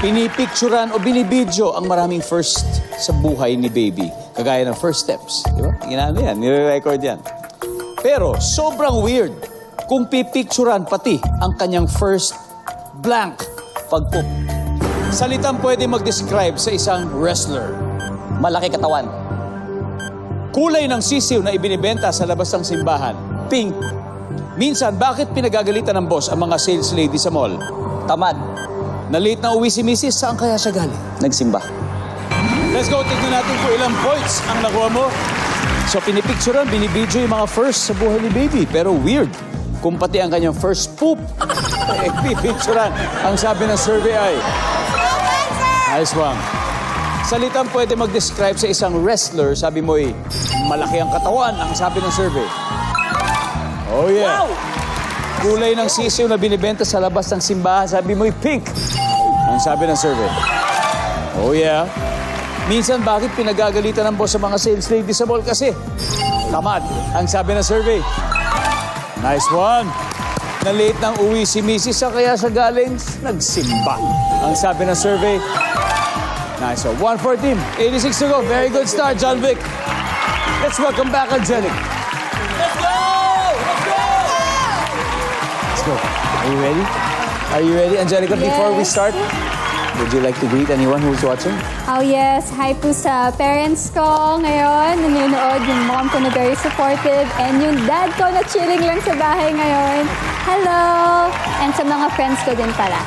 Pinipicturan o binibidyo ang maraming first sa buhay ni baby. Kagaya ng first steps. Di ba? Ginano yan, nire-record yan. Pero sobrang weird kung pipicturan pati ang kanyang first blank pagpup. Salitang pwede mag-describe sa isang wrestler. Malaki katawan. Kulay ng sisiw na ibinibenta sa labas ng simbahan. Pink. Minsan, bakit pinagagalitan ng boss ang mga sales lady sa mall? Tamad. Na late na uwi si Mrs. Saan kaya siya galing? Nagsimba. Let's go, tignan natin kung ilang points ang nakuha mo. So, pinipicturean, binibidyo yung mga first sa buhay ni baby. Pero weird, kung pati ang kanyang first poop, eh, pipicturean. Ang sabi ng survey ay... Nice one. Salitang pwede mag-describe sa isang wrestler, sabi mo eh, malaki ang katawan, ang sabi ng survey. Oh yeah. Kulay ng sisiw na binibenta sa labas ng simbahan, sabi mo eh, pink. Ang sabi ng survey. Oh yeah. Minsan, bakit pinagagalitan ng boss sa mga sales lady sa mall? Kasi, tamad. Ang sabi ng survey. Nice one. Na late nang uwi si Mrs. Sa kaya siya galing, nagsimba. Ang sabi ng survey. Nice one. One for team. 86 to go. Very good start, John Vic. Let's welcome back Angelic. Go. Are you ready? Are you ready, Angelica? Before we Yes. start, would you like to greet anyone who's watching? Oh yes, hi po sa parents ko ngayon, nanonood yung mom ko na very supportive and yung dad ko na chilling lang sa bahay ngayon. Hello! And sa mga friends ko din pala.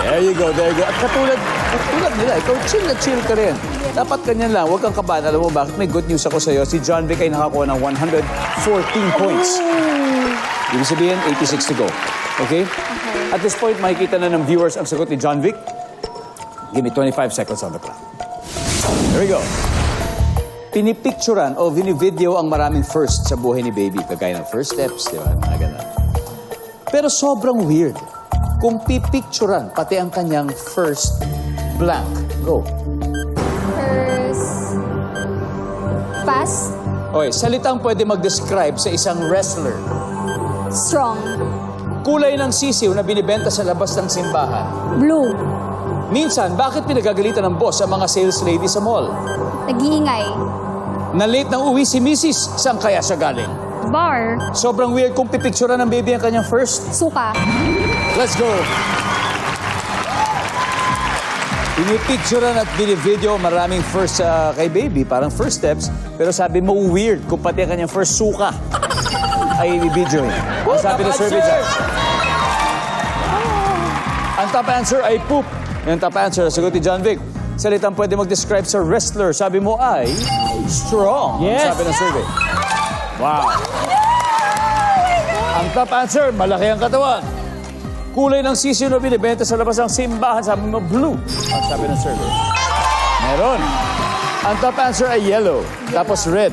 There you go, there you go. At katulad, katulad nila, ikaw chill na chill ka rin. Dapat ganyan lang, huwag kang kabahan. Alam mo bakit? May good news ako sa'yo. Si John Vic ay nakakuha ng 114 points. Ibig sabihin, 86 to go. Okay? At this point, makikita na ng viewers ang sagot ni John Vic. Give me 25 seconds on the clock. There we go. Pinipicturan o vinivideo ang maraming first sa buhay ni baby. Kagaya ng first steps, di ba? Mga ganun. Pero sobrang weird kung pipicturan pati ang kanyang first blank. Go. First, fast, Okay, salitang pwede mag-describe sa isang wrestler. Strong, Kulay ng sisiw na binibenta sa labas ng simbahan. blue, Minsan, bakit pinagagalitan ng boss ang mga sales lady sa mall? nag-iingay, Na late nang uwi si Mrs. Saan kaya siya galing? bar, Sobrang weird kung pipicturan ng baby ang kanyang first. suka, Let's go! Pinipicturean at binivideo maraming first sa kay baby, parang first steps. Pero sabi mo, weird kung pati ang kanyang first suka ay video. Ang sabi ng survey dyan. Ang top answer ay poop. Yung top answer, sagot ni John Vic. Salitang pwede mag-describe sa wrestler. Sabi mo ay strong. Ang sabi ng survey. Wow. Ang top answer, malaki ang katawan. Kulay ng sisiyo na binibenta sa labas ng simbahan, sabi mo blue. Ang sabi ng survey. Meron. Ang top answer ay yellow, tapos red.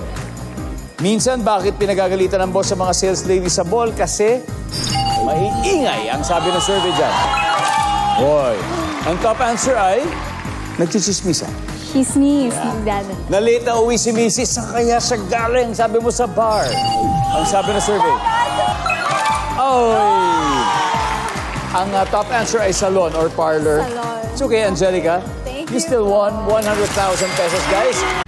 Minsan, bakit pinagagalitan ng boss sa mga sales lady sa mall? Kasi maiingay ang sabi ng survey dyan. Boy. Ang top answer ay nagchichismisan. he sneezed, dad. Na late na uwi si Mrs. Sa kaya siya galing, sabi mo sa bar. Ang sabi ng survey. Oy! Ang uh, top answer ay salon or parlor. Salon. It's okay, Angelica. Thank You you. still won 100,000 pesos, guys.